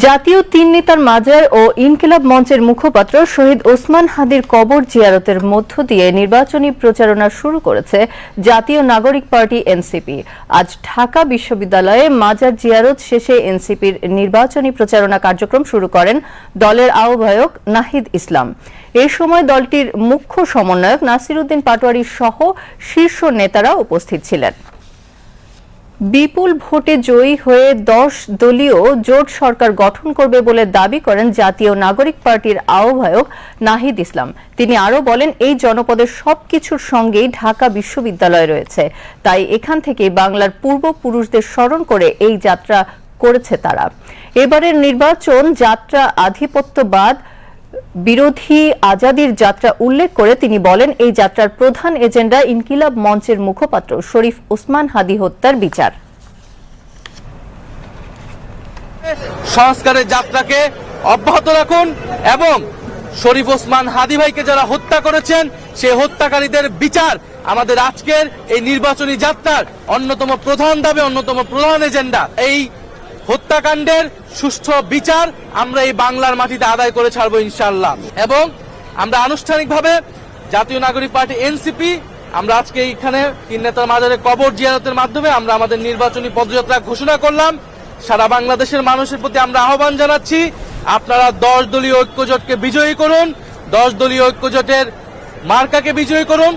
জাতীয় তিন নেতার মাজার ও ইনকিলাব মঞ্চের মুখপাত্র শহীদ ওসমান হাদির কবর জিয়ারতের মধ্য দিয়ে নির্বাচনী প্রচারণা শুরু করেছে জাতীয় নাগরিক পার্টি এনসিপি। আজ ঢাকা বিশ্ববিদ্যালয়ে মাজার জিয়ারত শেষে এনসিপির নির্বাচনী প্রচারণা কার্যক্রম শুরু করেন দলের আহ্বায়ক নাহিদ ইসলাম। এ সময় দলটির মুখ্য সমন্বয়ক নাসিরুদ্দিন পাটোয়ারি সহ শীর্ষ নেতারা উপস্থিত ছিলেন। বিপুল ভোটে জয়ী হয়ে দশ দলীয় জোট সরকার গঠন করবে বলে দাবি করেন জাতীয় নাগরিক পার্টির আহ্বায়ক নাহিদ ইসলাম। তিনি আরও বলেন, এই জনপদের সবকিছুর সঙ্গেই ঢাকা বিশ্ববিদ্যালয় রয়েছে। তাই এখান থেকে বাংলার পূর্বপুরুষদের স্মরণ করে এই যাত্রা করেছে তারা। এবারের নির্বাচন যাত্রা আধিপত্যবাদ বিরোধী আজাদির যাত্রা উল্লেখ করে তিনি বলেন, এই যাত্রার প্রধান এজেন্ডা ইনকিলাব মঞ্চের মুখপাত্র শরীফ ওসমান হাদি হত্যার বিচার। সংস্কারের যাত্রাকে অব্যাহত রাখুন এবং শরীফ ওসমান হাদি ভাইকে যারা হত্যা করেছেন, সে হত্যাকারীদের বিচার আমাদের আজকের এই নির্বাচনী যাত্রার অন্যতম প্রধান দাবি, অন্যতম প্রধান এজেন্ডা। এই হত্যাকাণ্ডের সুষ্ঠু বিচার আমরা এই বাংলার মাটিতে আদায় করে ছাড়বো ইনশাল্লাহ এবং আমরা আনুষ্ঠানিকভাবে জাতীয় নাগরিক পার্টি এনসিপি, আমরা আজকে এখানে তিন নেতার মাজারে কবর জিয়ারতের মাধ্যমে আমরা আমাদের নির্বাচনী পদযাত্রা ঘোষণা করলাম। সারা বাংলাদেশের মানুষের প্রতি আমরা আহ্বান জানাচ্ছি, আপনারা দশ দলীয় ঐক্যজোটকে বিজয়ী করুন, দশ দলীয় ঐক্যজোটের মার্কাকে বিজয়ী করুন।